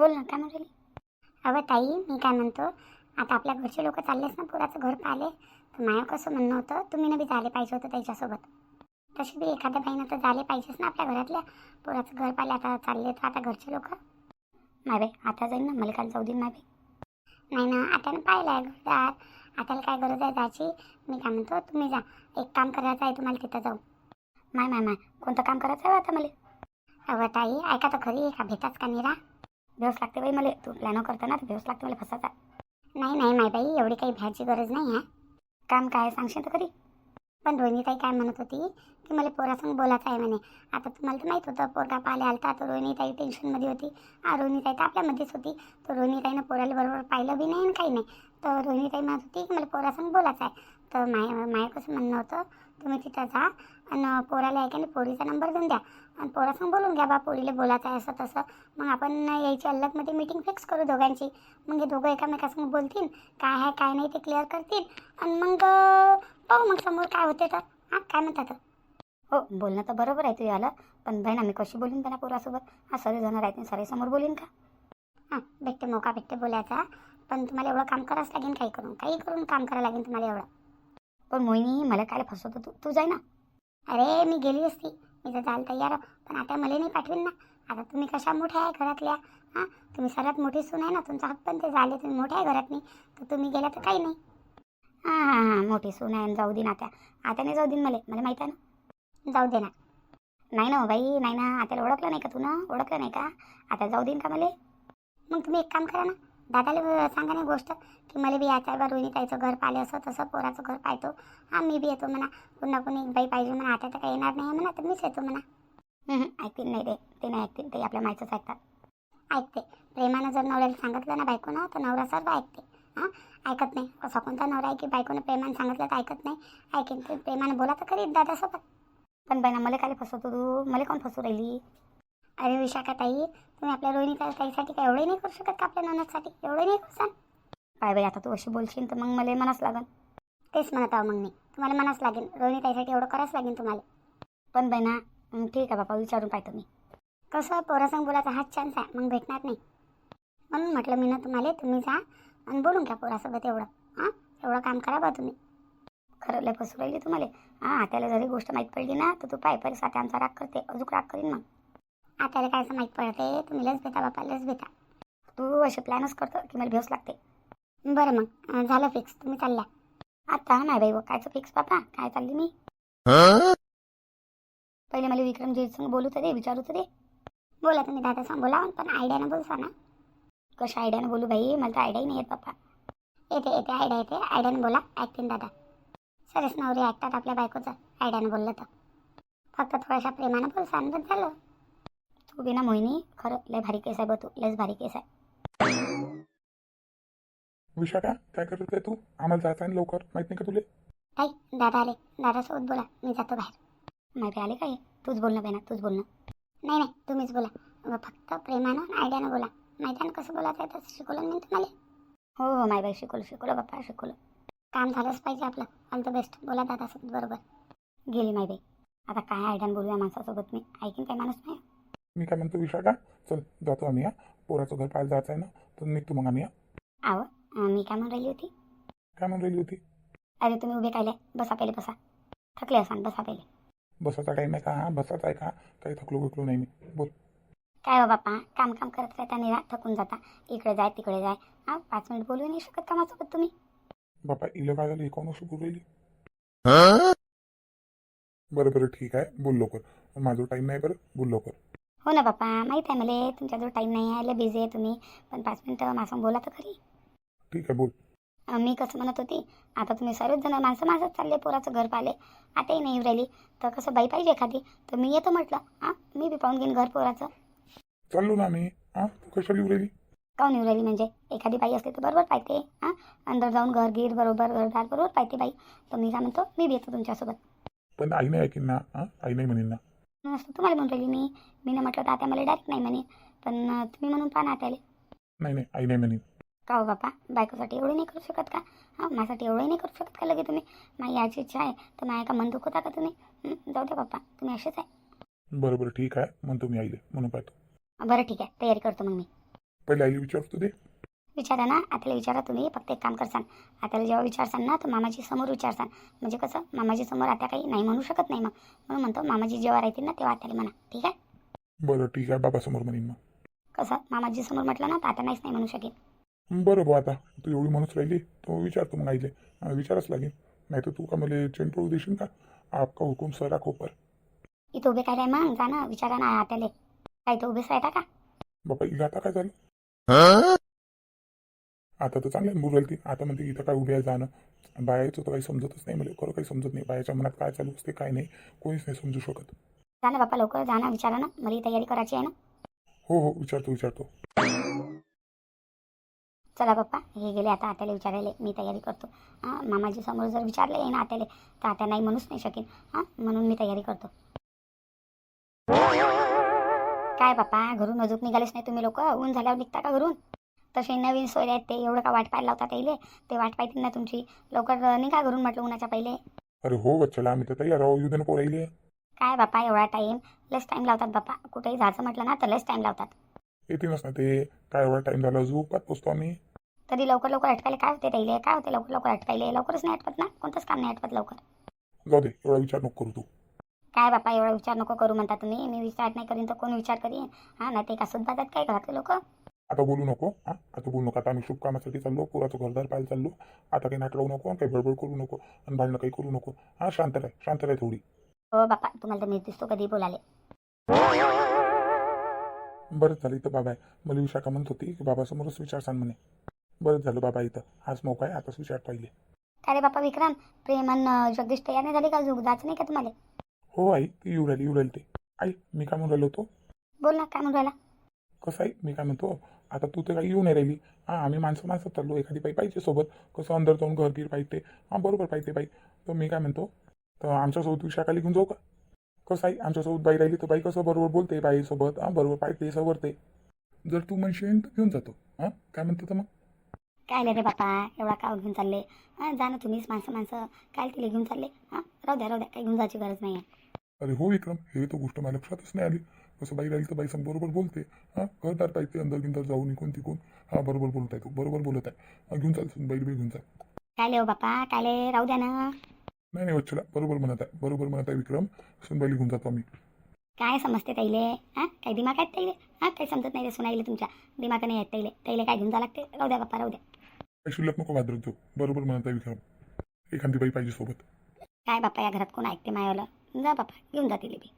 बोल ना काय म्हणाली? अवं ताई मी काय म्हणतो आता आपल्या घरचे लोक चाललेच ना पुराचं घर पाहिले तर माया कसं म्हणणं होतं तुम्ही ना बी झाले पाहिजे होतं त्याच्यासोबत. तशी बी एखाद्या बाईनं तर झाले पाहिजेच ना आपल्या घरातल्या. पुराचं घर पाहिले आता चालले तर आता घरचे लोक. मावे आता जाईन ना मला काल जाऊ दे मावे नाही ना आता पाहिलं आहे घरदार आताला काय गरज आहे जायची? मी काय म्हणतो तुम्ही जा. एक काम करायचं आहे तुम्हाला तिथं जाऊ. माय माय माय कोणतं काम करायचं आहे आता मला? अवं ताई ऐका तर खरी आहे का भेटाच का निरा भेवस लागते बाई मला. तू प्लॅनो करताना तर भेवस लागते मला फसाचा नाही नाही माय बाई एवढी काही भ्याची गरज नाही आहे काम काय सांगशील तर खरी. पण रोहिणीताई काय म्हणत होती की मला पोरासंग बोलायचं आहे म्हणे. आता तुम्हाला तर माहीत होतं पोरगा पाहिले आलता तर रोहिणीताई टेन्शनमध्ये होती. आ रोहिणीताई तर आपल्यामध्येच होती. तर रोहिणीताईनं पोराला बरोबर पाहिलं बी नाही आणि काही नाही. तर रोहिणीताई म्हणत होती की मला पोरासंग बोलायचं आहे. तर माय माय कसं म्हणणं होतं तुम्ही तिथं जा आणि पोराला ऐका पोरीचा नंबर देऊन द्या. आणि पोरासंग बोलून घ्या बा पोरीला बोलायचं आहे असं तसं. मग आपण यायची अलगमध्ये मीटिंग फिक्स करू दोघांची. मग हे दोघं एकामेकासंग बोलतील काय आहे काय नाही ते क्लिअर करतील. आणि मग पाहू मग समोर काय होते तर. हां काय म्हणतात हो बोलणं तर बरोबर आहे तू आलं पण बहीण आम्ही कशी बोलीन त्यांना पोरासोबत? हा सगळे जण राहतील सगळे समोर बोलीन का? हां भेटते मौका भेटते बोलायचा. पण तुम्हाला एवढं काम करावंच लागेल काही करून. काही करून काम करावं लागेल तुम्हाला एवढं. पण मोहिनी मला काय फसवतो तू? तू जाय ना. अरे मी गेली असती. मी तर जायला तयार पण आता मला नाही पाठवीन ना. आता तुम्ही कशा मोठ्या आहे घरातल्या? हां? तुम्ही सर्वात मोठी सून आहे ना. तुमचा हक्क पण ते झाले. तुम्ही मोठ्या आहे घरात नाही. तर तुम्ही गेला तर काही नाही. हां हां हां. मोठी सून आहे जाऊ दे ना आता. आता नाही जाऊ देईन मला. मला माहीत आहे ना. जाऊ दे ना. नाही ना हो बाई. नाही ना. आता ओळखलं नाही का तू ना? ओळखलं नाही का? आता जाऊ देईन का मला? मग तुम्ही एक काम करा ना. दादाला सांगा ना गोष्ट की मला बी आहे बा रोहिणीताईचं घर पाहिले असं तसं पोराचं घर पाहतो. हां मी बी येतो म्हणा. पुन्हा कोणी एक बाई पाहिजे म्हणा आता तर काही येणार नाही म्हणा तर मीच येतो म्हणा. ऐकतील नाही ते ते नाही ऐकतील ते आपल्या मायचंच ऐकतात. ऐकते. प्रेमानं जर नवऱ्याला सांगितलं ना बायकोनं तर नवरा सर्व ऐकते. हां ऐकत नाही. असा कोणता नवरा आहे की बायकोनं प्रेमानं सांगितलं तर ऐकत नाही? ऐकेन. ते प्रेमानं बोला तर खरी दादासोबत. पण बाई ना मला काय फसवतो तू. मला कोण फसू राहिली? अरे विशाखा ताई तुम्ही आपल्या रोहिणी ताई- ताईसाठी काय एवढे नाही करू शकत का आपल्या ननदसाठी? एवढे नाही करू सांग काय बाई आता तू अशी बोलशील तर मग मला मनास लागन. तेच म्हणत आहो मग मी. तुम्हाला मनास लागेल. रोहिणी ताईसाठी एवढं करावंच लागेल तुम्हाला. पण बाई ना हं, ठीक आहे बापा विचारून पाहतो मी. कसं पोरासंग बोलायचा हाच चान्स आहे. मग भेटणार नाही. म्हणून म्हटलं मी ना तुम्हाला तुम्ही जा आणि बोलून घ्या पोरासोबत एवढं. हां? एवढं काम करा बा तुम्ही. खरं लय फसू राहिली तुम्हाला. हां आत्याला जरी गोष्ट माहीत पडली ना तर तू पाय पाय सात्यांचा राग करते. अजून राग करीन मग. आपल्याला काय असं माहीत पडते? तुम्ही लस भेटा बापा लस भेटा तू असे प्लॅनच करतो की मला भेस लागते. बरं मग झालं फिक्स तुम्ही चालल्या. आता नाही बाई व कायचं फिक्स बापा? काय चालली मी? पहिले मला विक्रमजी संग बोलू तर दे विचारू तर दे. बोला तुम्ही दादा सांग बोला. पण आयडियानं बोलसा ना. कशा आयडियानं बोलू बाई? मला तर आयडिया नाही येत पप्पा येते येते आयडिया येते. आयडियानं बोला. ऐकतील दादा. सरस नवरी ऐकतात आपल्या बायकोचं. आयडियानं बोललं तर. फक्त थोड्याशा प्रेमानं बोलसा आणि बस झालं. तू बिना मोहिनी खरं लय भारी केस आहे बघ तू लयच भारी केस आहे. विशाखा काय करत आहे तू? आम्हाला जायचं आहे ना लवकर माहीत नाही का तुले? ताई दादा आले. दादासोबत बोला मी जातो बाहेर. माहिती आले काय तूच बोलणं बेना तूच बोलणं नाही नाही तुम्हीच बोला. व फक्त प्रेमानं आणि आयडियानं बोला. माहिती आहे ना कसं बोलायचं आहे तसं शिकवलं मी तुम्हाला? हो हो माय बाई शिकवलं शिकवलं बाप्पा शिकवलं. काम झालंच पाहिजे आपलं. ऑल द बेस्ट बोला दादासोबत बरोबर. गेली माय बाई. आता काय आयडियानं बोलूया माणसासोबत मी? ऐकीन काय माणूस नाही? मी काय म्हणतो विशाखा चल जातो आम्ही या पोराचं घर पाहायला जायचं आहे ना तर निघतो मग आम्ही या आव मी काय म्हणून राहिली होती? काय म्हणून राहिली होती? अरे तुम्ही उभे कायले बसा पहिले बसा. थकले असाल बसा पहिले. बसाचा टाईम आहे का हा? बसाचा आहे का? काही थकलो बिकलो नाही मी. बोल. काय हो बाप्पा? काम काम करत राहता निरा थकून जाता. इकडे जाय तिकडे जाय. हा पाच मिनिट बोलू नाही शकत का माझ्यासोबत तुम्ही? बापा इलं काय झालं? एकावन्न शिकू राहिली. बरं बरं ठीक आहे. बोल लवकर. माझं टाईम नाही बरं. बोल लवकर. हो ना बाप्पा माहीत आहे मला तुमच्याजवळ टाईम नाही आहे लय बिझी आहे तुम्ही. पण पाच मिनिटं माझं बोला तर खरी. ठीक आहे बोल. मी कसं म्हणत होती आता तुम्ही सर्वच जण माणसं माझंच चालले पोराचं घर पाहिले. आताही नाही राहिली. तर कसं बाई पाहिजे एखादी? तर मी येतो म्हटलं. हां मी बी पाहून घेईन घर पोराचं. चाललो ना आम्ही. हां तू कशाला येऊ राहिली? काहून येऊ राहिली म्हणजे? एखादी बाई असते तर बरोबर पाहिजे हां अंदर जाऊन घर गिर बरोबर घरदार बरोबर पाहिजे बाई. तर मी काय म्हणतो मी बी येतो तुमच्यासोबत. पण आई नाही ऐकीन ना. आई नाही म्हणेन ना. नसतं तुम्हाला म्हणून राहिली मी. मी ना म्हटलं तर आता मला डायरेक्ट नाही म्हणे. पण तुम्ही म्हणून पहा ना त्याला नाही नाही आई नाही म्हणेन का हो बापा? बायकोसाठी एवढं नाही करू शकत का? हां माझ्यासाठी एवढंही नाही करू शकत का लगे तुम्ही? माझी याची इच्छा आहे तर माझ्या का मन दुखवता का तुम्ही? हं, जाऊ द्या बाप्पा तुम्ही असेच आहे. बरं बरं ठीक आहे. म्हणतो मी आईले म्हणून पाहतो. बरं ठीक आहे. तयारी करतो मग मी. पहिले आईला विचारतो दे. विचारा ना आताला विचारा तुम्ही फक्त एक काम करसान. आताला जेव्हा विचारसान ना तर मामाजी समोर विचारसान. म्हणजे कसं मामाजी समोर आता काही नाही म्हणू शकत नाही मग. म्हणून म्हणतो मामाजी जेव्हा राहतील ना तेव्हा आताला म्हणा. ठीक आहे? बरं ठीक आहे. बाबासमोर म्हणीन मग. कसं मामाजी समोर म्हटलं ना तर आता नाहीच नाही म्हणू शकेल. बरं भाऊ आता तू एवढी म्हणूच राहिली तो विचारतो मग आईले. विचारच लागेल. नाही तर तू का मला चेन पळू देशील का? आपका हुकुम सरा खोपर इथं उभे काय राय मग? जा ना विचारा ना आत्याले. काय इथं उभेच राहता का? बाबा इला आता काय झालं? आता तर चांगल्याच बोलू ती आता म्हणते इथं काय उभे आहे जाणं. बायाचं तर काही समजतच नाही मला. खरं काही समजत नाही. बायाच्या मनात काय चालू असते काय नाही कोणीच नाही समजू शकत. जा ना बाप्पा लवकर जा ना विचारा ना. मला ही तयारी करायची आहे ना. हो हो विचारतो विचारतो. चला बाप्पा हे गेले आता आत्याला विचारायला. मी तयारी करतो. हां मामाजी समोर जर विचारलं ना आत्याला तर आत्या नाही म्हणूच नाही शकेन. हां म्हणून मी तयारी करतो. काय बाप्पा घरून अजून निघालेच नाही तुम्ही लोक? ऊन झाल्यावर निघता का घरून? तसे नवीन सोय आहेत ते. एवढं का वाट पाहायला लावता त्याले ते वाट पाहतील ना तुमची. लवकर निघा घरून म्हटलं उन्हाच्या पहिले. अरे हो बच्चाला आम्ही तर तयार आहो युद्धन पोरायले काय बाप्पा एवढा टाईम लेस टाईम लावतात बाप्पा कुठेही जायचं म्हटलं ना तर लेस टाईम लावतात. येतीलच ना ते. काय एवढा टाईम झाला? झोपात पोचतो आम्ही. तरी लवकर लवकर अटकायला काय होते त्याले काय होते लवकर लवकर अटकायले लवकरच नाही अटकत ना? कोणतंच काम नाही अटकत लवकर. जाऊ दे एवढा विचार नको करू तू. काय बापा एवढा विचार नको करू म्हणता तुम्ही. मी विचार नाही करीन तर कोण विचार करीन? हां नाही ते का सुद्धा काय घरातले लोक? आता बोलू नको हा? आता बोलू नको. आता आम्ही शुभ कामासाठी चाललो पोराचं घरदार पाहायला चाललो. आता काही नाटक नको काही बडबड करू नको आणि भांडणं काही करू नको. हा शांत राह शांत राह थोडी. हो बापा तुम्हाला तर मी दिसतो कधी बोलाले बरंच झालं इथं बाबा आहे. मला विशाखा म्हणत होती की बाबासमोरच विचार सांग म्हणे. बरंच झालं बाबा इथं. आज मोका आहे आताच विचार पाहिले. काय रे बापा विक्रम? प्रेमन अं, जगदीश तयार नाही झाले का जायचं नाही का तुम्हाला? हो आई ती येऊ राहिली येऊ राहिली ते. आई मी काय म्हणून राहिलो होतो? बोल ना काय म्हणून राहिला? कसं आहे? मी काय म्हणतो? आता तू तर काही येऊ नाही राहिली. हां आम्ही माणसं माणसं चाललो एखादी बाई पाहिजे सोबत. कसं अंदर जाऊन घरगीर पाहिजे हां बरोबर पाहिजे बाई. तर मी काय म्हणतो तर आमच्यासोबत विशाखाली घेऊन जाऊ का? कसं आहे? आमच्यासोबत बाई राहिली तर बाई कसं बरोबर बोलते बाईसोबत? हां बरोबर पाहिजे सवरते. जर तू म्हणशील तर घेऊन जातो. हां काय म्हणतो तर मग? काय रे बापा एवढा का घेऊन चालले. हां जा ना तुम्हीच माणसं माणसं. काय तिला घेऊन चालले? हां राहू द्या राहू द्या. काही घेऊन जायची गरज नाही आहे अरे हो विक्रम. हे तर गोष्ट माझ्या लक्षातच नाही आली. कसं बाई राहिली तर बाई संग बरोबर बोलते. हां घरदार पाहिजे अंदर गिंदर जाऊन इकून तिकून हां बरोबर बोलत आहे तू बरोबर बोलत आहे. हां घेऊन चाल बाई बाई घेऊन चाल. काय हो बापा काय राहू द्या ना. नाही नाही वच्छला बरोबर म्हणत आहे बरोबर म्हणत आहे विक्रम. सुनबाईला घेऊन जातो आम्ही. काय समजते ताईले? हां काही दिमाग आहेत ताईले? हां काही समजत नाही ते सुनाईले तुमच्या. दिमाग नाही आहेत ताईले. ताईले काय घेऊन जा लागते? राहू द्या बापा राहू द्या. काही शिल्लक नको वादरत जाऊ बरोबर म्हणत आहे विक्रम. एखादी बाई पाहिजे सोबत. काय बापा या घरात कोण ऐकते मायावाला? जा बापा घेऊन जा तिले बी.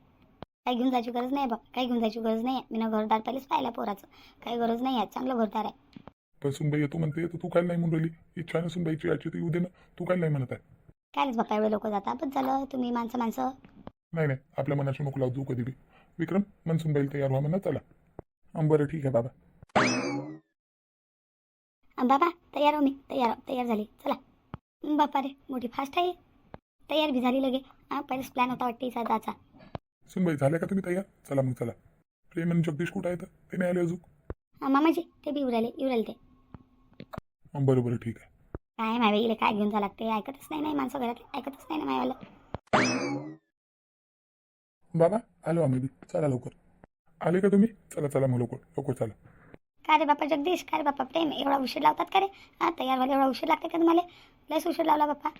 काही घेऊन जायची गरज नाही बा. काही घेऊन जायची गरज नाही मी घरदार पहिलेच पाहिलं पोराचं. काही गरज नाही आहे. चांगलं घरदार आहे. पण सुनबाई येतो म्हणते तर तू काय नाही म्हणून राहिली? इच्छा ना सुनबाईची याची तर येऊ दे ना. तू काय नाही म्हणत आहे? कायच बापा एवढे लोक जातात. बस झालं. तुम्ही माणसं माणसं. नाही नाही. आपल्या मनाची नको लावू. कधी बी. विक्रम मन सुनबाई तयार व्हा म्हणा. चला. हं, बरं ठीक आहे बाबा. अं, बाबा तयार हो मी. तयार हो, तयार झाली. चला. अं, बापा रे मोठी फास्ट आहे. तयार बी झाली लगे. हां पहिलेच प्लॅन होता वाटते इचा जायचा सुनबाई झाल्या का तुम्ही तयार? चला मग चला. प्रेम आणि जगदीश कुठं आहे तर ते नाही आले अजून. मामाजी ते बी उराले उराले ते. बरं बरं ठीक आहे. काय मायबाईले काय घेऊन जा लागते ऐकतच नाही नाही माणसं घरात ऐकतच नाही ना मायवाला. बाबा आलो आम्ही बी. चला लवकर. आले का तुम्ही? चला चला मग लवकर लवकर चला. का रे बापा जगदीश? का रे बापा प्रेम? एवढा उशीर लावतात का रे? हां तयार व्हायला एवढा उशीर लागते का तुम्हाला? लयच उशीर लावला बाप्पा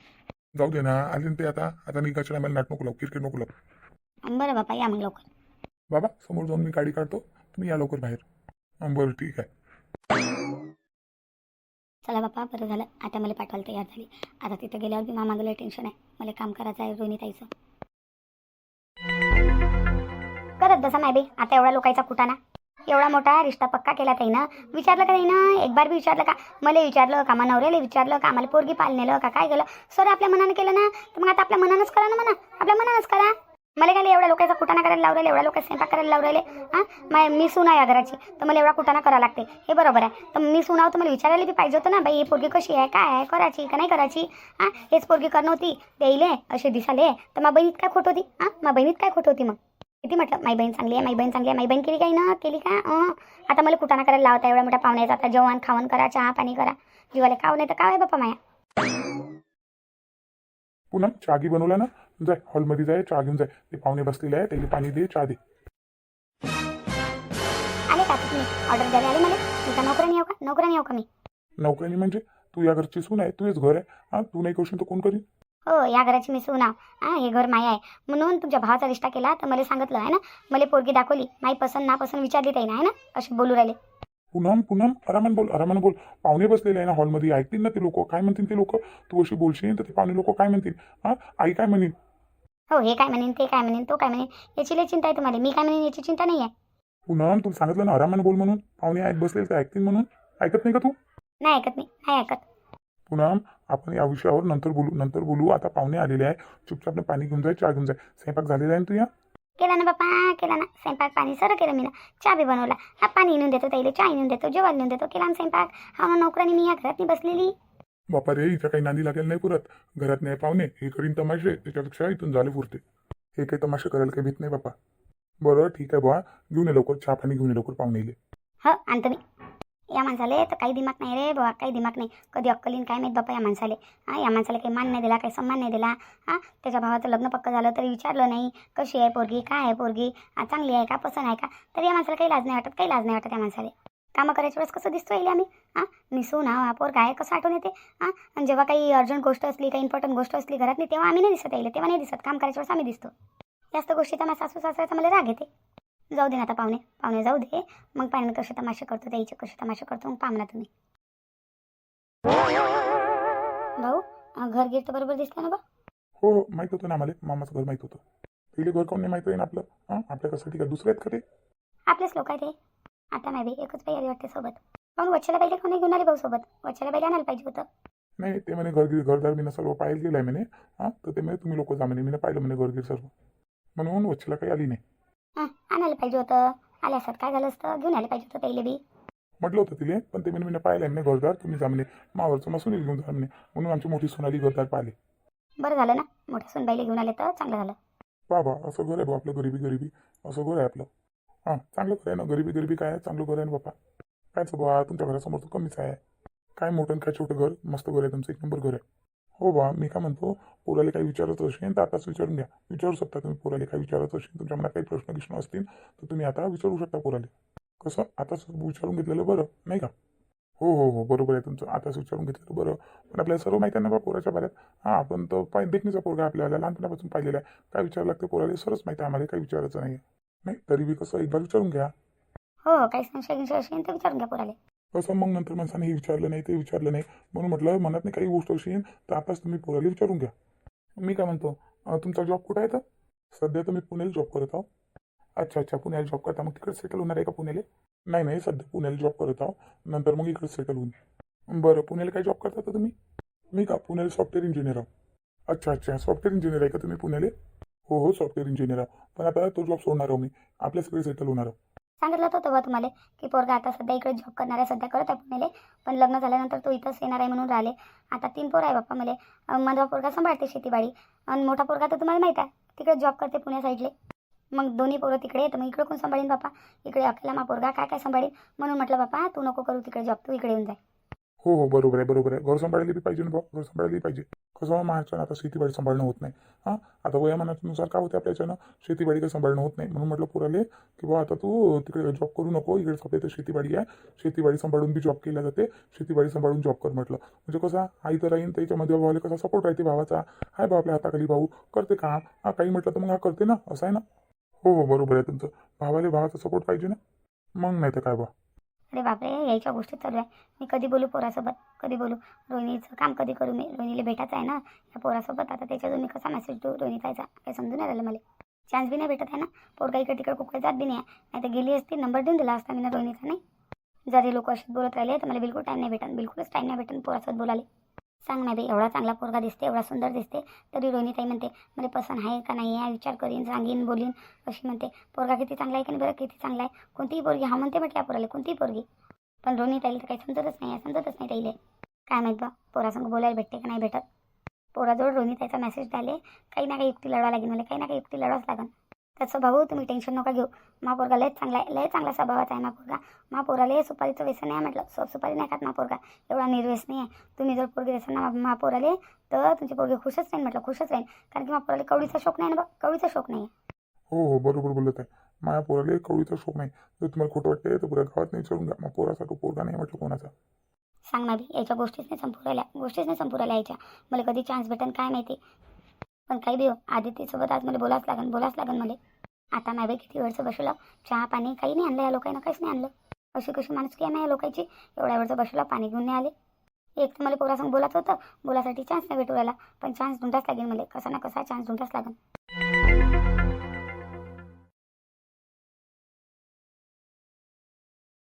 जाऊ दे ना आले ना ते आता. आता निघायच्या टायमाला नाट नको लावू क्रिकेट नको लावू बरं बापा या मग लवकर. बाबा समोर जाऊन मी गाडी काढतो. तुम्ही या लवकर बाहेर. बरं ठीक आहे. चला बापा बरं झालं. आता मला पाठवायला तयार झाली. आता तिथं गेल्यावर बी मामा गेलं टेन्शन आहे. मला काम करायचं आहे रोहिणीताईचं करत बसा माय बाई. आता एवढा लोकांचा कुटाणा एवढा मोठा रिश्ता पक्का केला ताई ना विचारलं का नाही ना एक बार बी विचारलं का? मला विचारलं का? नवऱ्याला विचारलं का? आम्हाला पोरगी पाल नेलं का? काय केलं? सर आपल्या मनानं केलं ना? तर मग आता आपल्या मनानंच करा ना म्हणा. आपल्या मनानंच करा. मला काय एवढ्या लोकांचा कुटाणा करायला लावलेला एवढ्या लोक स्वयंपाक करायला लावलेले हां? मा मी सून आहे घराची तर मला एवढा कुटाणा करावा लागते. हे बरोबर आहे. तर मी सुनाव तर मला विचारायला बी पाहिजे होतं ना बाई ही पोरगी कशी आहे काय आहे करायची का नाही करायची? हां? हेच पोरगी करणं होती द्यायले असे दिसाले. तर मा बहिणीत काय खोट होती? हां? मा बहिणीत काय खोट होती मग? किती म्हटलं माई बहीण चांगली आहे माई बहीण चांगली आहे माई बहीण केली काय ना केली का? आता मला कुटाणा करायला लावता एवढ्या मोठ्या पाहुण्याचा आता जेवण खावण करा चहा पाणी करा. जीवाला काव नाही तर काय आहे बापा माया. पुन्हा चहा घी बनवला ना जाय हॉलमध्ये जाय चहा घेऊन जाय. ते पाहुणे बसलेले आहे त्याला पाणी दे चहा दे. आले का आता तुम्ही ऑर्डर द्यायला आले मला? मी का नोकरानी येऊ का? नोकरानी येऊ का मी? नोकऱ्याने म्हणजे? तू या घरची सून आहे तुझेच घर आहे. हां तू नाही करशील तर कोण करीन? हो या घराची मी सुना हां हे घर माया आहे. म्हणून तुमच्या भावाचा रिश्ता केला तर मला सांगितलं आहे ना? मला पोरगी दाखवली. माई पसंत ना पसंत विचारली ताई ना आहे ना? असे बोलू राहिले. पूनम पूनम आरामान बोल आरामान बोल. पाहुणे बसलेले आहे ना हॉलमध्ये. ऐकतील ना ते लोक. काय म्हणतील ते लोक? तू अशी बोलशील तर ते पाहुणे लोक काय म्हणतील? हां? आई काय म्हणेल? हो हे काय म्हणेन ते काय म्हणेन तो काय म्हणेन याची लई चिंता आहे तुम्हाला. मी काय म्हणेन याची चिंता नाही आहे. पूनम तुला सांगितलं ना आरामान बोल म्हणून? पाहुणे ऐक बसलेले तर ऐकतील म्हणून? ऐकत नाही का तू? नाही ऐकत मी. नाही ऐकत. पूनम आपण या विषयावर नंतर बोलू नंतर बोलू. आता पाहुणे आलेले आहे. चुपचाप पाणी घेऊन जाय चहा घेऊन जाय. स्वयंपाक झालेला आहे ना तुझ्या? केला ना बापा. केला ना स्वयंपाक पाणी सरं केलं मी ना चहा बी बनवला. हा पाणी नेऊन देतो ताईले चहा नेऊन देतो जेवण नेऊन देतो केला ना स्वयंपाक. हा मग नोकरानी मी या घरात बसलेली. बापा रे इथं काही नांदी लागेल नाही पुरत. घरात नाही पाहुणे हे करीन तमाशे त्याच्यापेक्षा इथून झाले पुरते हे काही तमाशे करायला काही भीत नाही बापा. बरं ठीक आहे बुवा. घेऊन ये लवकर चहा पाणी घेऊन ये लवकर पाहुणे येईल हो आणतो मी. या माणसाले तर काही दिमाग नाही रे बाबा काही दिमाग नाही. कधी अक्कलीन काय माहीत बापा या माणसाले. हा या माणसाला काही मान नाही दिला काही सन्मान नाही दिला. हा त्याच्या भावाचं लग्न पक्क झालं तरी विचारलं नाही. कशी आहे पोरगी काय आहे पोरगी? हा, चांगली आहे का पसंत आहे का? तर या माणसाला काही लाज नाही वाटत काही लाज नाही वाटत या माणसाले. कामं करायच्या वेळेस कसं दिसतो येईल आम्ही? हां मिसून हा हा पोरगा आहे कसं आठवण येते? हां आणि जेव्हा काही अर्जंट गोष्ट असली काही इम्पॉर्टंट गोष्ट असली घरातली तेव्हा आम्ही नाही दिसत येईल तेव्हा नाही दिसत. काम करायच्या वेळेस आम्ही दिसतो. जास्त गोष्टीचा माझ्या सासू सासऱ्याचा मला राग येते. जाऊ दे ना आता पाहुणे. पाहुणे जाऊ दे. मग पाहिजे कसे तमाशे करतो त्याचे कसे तमाशे करतो मग पाहा ना तुम्ही. भाऊ घर गिर तर बरोबर दिसलं ना बा? हो माहीत होतं ना आम्हाला. मामाचं घर माहीत होतं. पहिले घर कोण नाही माहीत आहे ना आपलं? हां आपल्यासाठी का दुसरे आहेत का ते? आपलेच लोक आहे ते आता नाही बाई एकच बाई आली वाटते सोबत. पण वच्छला बाईला कोणी घेऊन आले भाऊ सोबत? वच्छला बाईला आणायला पाहिजे होतं. नाही ते म्हणे घरगिर घरदार मी सर्व पाहायला गेलं आहे म्हणे. हां तर ते म्हणे तुम्ही लोक जा म्हणे. मी पाहिलं म्हणे घरगिर सर्व. म्हणून वच्छला काही आली नाही. हां आणायला पाहिजे होतं. आल्या असतात काय झालं असतं? घेऊन आलं पाहिजे होतं पहिले बी. म्हटलं होतं तिले पण ते म्हणे मी पाहिलं म्हणे घरदार तुम्ही जा म्हणे. मावरचं मसून घेऊन जा म्हणे. म्हणून आमची मोठी सोनाली घरदार पाहिले. बरं झालं ना. मोठ्या सुनबाईला घेऊन आले तर चांगलं झालं. बाबा असं घर आहे बा आपलं गरिबी गरिबी. असं घर आहे आपलं. हां चांगलं घर आहे ना. गरिबी गरिबी काय आहे? चांगलं घर आहे ना बापा. कायचं बा तुमच्या घरासमोर तर कमीच आहे. काय मोठं आणि काय छोटं घर? मस्त घर आहे. तुमचं एक नंबर घर आहे. हो बा मी काय म्हणतो पोराले काही विचारत असेल तर आताच विचारून घ्या. विचारू शकता तुम्ही पोराला काही विचारत असेल तुमच्या मनात काही प्रश्न गिश्न असतील तर तुम्ही आता विचारू शकता पोराले. कसं? आताच विचारून घेतलेलं बरं नाही का? हो हो हो बरोबर आहे तुमचं. आताच विचारून घेतलेलं बरं. पण आपल्याला सर्व माहिती आहे ना बा पोराच्या बाऱ्यात. हां आपण तर पाय देखणीचा पोरगा आपल्याला लहानपणापासून पाहिलेला आहे. काय विचारावं लागतं पोराला? सरच माहिती आहे आम्हाला काही विचारायचं नाही नाही तरी बी कसं एकदा विचारून घ्या. हो हो काही संशय गिंशय असेल तर विचारून घ्या पोराले. कसं मग नंतर माणसाने हे विचारलं नाही ते विचारलं नाही. म्हणून म्हटलं मनात नाही काही गोष्ट अशी असेल तर आताच तुम्ही पोराला विचारून घ्या. मी काय म्हणतो तुमचा जॉब कुठं आहे तर? सध्या तर मी पुण्याला जॉब करत आहो. अच्छा अच्छा पुण्याला जॉब करता. मग तिकडे सेटल होणार आहे का पुण्याला? नाही नाही सध्या पुण्याला जॉब करत आहो. नंतर मग इकडे सेटल होऊन. बरं पुण्याला काय जॉब करता तर तुम्ही? मी का? पुण्याला सॉफ्टवेअर इंजिनियर आहो. अच्छा अच्छा सॉफ्टवेअर इंजिनियर आहे का तुम्ही पुण्याला? हो हो सॉफ्टवेअर इंजिनियर आहो. पण आता तो जॉब सोडणार आहो मी. आपल्या सगळे सेटल होणार आहो. सांगितलं होतं तेव्हा तुम्हाला की पोरगा आता सध्या इकडे जॉब करणार आहे सध्या करत आहे पुण्याले पण लग्न झाल्यानंतर तो इथंच येणार आहे म्हणून राहिले. आता तीन पोरं आहे बाप्पा मला. माझा पोरगा सांभाळते शेतीबाडी. आणि मोठा पोरगा तर तुम्हाला माहीत आहे. तिकडे जॉब करते पुण्या साईडले मग दोन्ही पोरं तिकडे तर मग इकडे कोण सांभाळीन बापा इकडे आपल्याला मा पोरगा काय काय सांभाळीन? म्हणून म्हटलं बापा तू नको करू तिकडे जॉब तू इकडे येऊन जाय हो हो बरोबर आहे बरोबर आहे. घर सांभाळायला बी पाहिजे ना भाऊ घर सांभाळायला पाहिजे. कसं हो, महाराष्ट्र आता शेतीबाडी सांभाळणं होत नाही. हां? आता वयामानानुसार काय होते आपल्या याच्यानं? शेतीबाडी काही सांभाळणं होत नाही. म्हणून म्हटलं पुराले की बा आता तू तिकडे जॉब करू नको इकडे आपल्या इथं शेतीबाडी आहे. शेतीबाडी सांभाळून बी जॉब केला जाते. शेतीबाडी सांभाळून जॉब कर म्हटलं. म्हणजे कसं आई तर राहीन त्याच्यामध्ये भावाला कसा सपोर्ट राहते भावाचा. हाय बा आपल्या हाताखाली भाऊ करते काम. हा काही म्हटलं तर मग हा करते ना असं आहे ना? हो हो बरोबर आहे तुमचं. भावाला भावाचा सपोर्ट पाहिजे ना? मग नाही तर काय बा अरे बापरे यायच्या गोष्टी चालू आहे मी कधी बोलू पोरासोबत? कधी बोलू? रोहिणीचं काम कधी करू मी? रोहिणीला भेटायचं आहे ना? या पोरासोबत? आता त्याच्यातून मी कसा मेसेज देऊ रोहिणीचा? यायचा काही समजून नाही राहिलं मला. चान्स बी नाही भेटत आहे ना? पोरगा इकडे तिकडे कुकडे जात बी नाही आहे. नाही तर गेली असती नंबर देऊन दिला असता मी ना रोहिणीचा नाही? जरी लोक असेच बोलत राहिले तर मला बिलकुल टाईम नाही भेटत. बिलकुलच टाईम नाही भेटत पोरासोबत बोलाले सांग ना बाई एवढा चांगला पोरगा दिसते एवढा सुंदर दिसते तरी रोहिणी ताई म्हणते मला पसंत आहे का नाही आहे? विचार करीन सांगीन बोलीन अशी म्हणते. पोरगा किती चांगला आहे की नाही बरं? किती चांगला आहे? कोणतीही पोरगी हा म्हणते म्हटल्या पोराला कोणतीही पोरगी. पण रोनी तर काही समजतच नाही आहे समजतच नाही ताईले. काय माहीत बा पोरासंग बोलायला भेटते का नाही भेटत? पोराजवळ रोहिणीताईचा मेसेज द्याले काही ना काही युक्ती लढवा लागेल मला काही ना काही युक्ती लढवाच लागेल. त्याचं भाऊ तुम्ही टेन्शन नका घेऊ. मा पोरगा लयच चांगला आहे लय चांगला स्वभावाचा आहे मा पोरगा. मा पोराले सुपारीचं व्यसन नाही म्हटलं. सोप सुपारी नाही खात मा पोरगा. एवढा निर्वेस नाही आहे तुम्ही जर पोरगी देसाल ना मा पोराले तर तुमची पोरगी खुशच राहील म्हटलं खुशच राहील कारण की मा पोराले कवडीचा शोक नाही ना बा कवडीचा शोक नाही आहे हो हो बरोबर बोलत आहे. माझ्या पोराला कवडीचा शोक नाही. जर तुम्हाला खोटं वाटते तर पुऱ्या गावात नाही विचारून घ्या. मग पोराचा तो पोरगा नाही म्हटलं कोणाचा. सांग ना बी याच्या गोष्टीच नाही संपू राहिल्या. गोष्टीच नाही संपू राहिल्या याच्या. मला कधी चान्स भेटेन काय माहिती? पण काही बी हो आदित्यसोबत आज मला बोलाच लागन बोलाच लागन मला. आता नाही बाई किती वेळचं बसवलं चहा पाणी काही नाही आणलं या लोकांना काहीच नाही आणलं. अशी कशी माणूस की नाही या लोकांची एवढ्या वेळचं बसवलं पाणी घेऊन नाही आले. एक तर मला पोरासंग बोलायचं होतं बोलासाठी चान्स नाही भेटू राहिला पण चान्स ढुंढाच लागेल मला कसा ना कसा चान्स ढूंढाच लागेल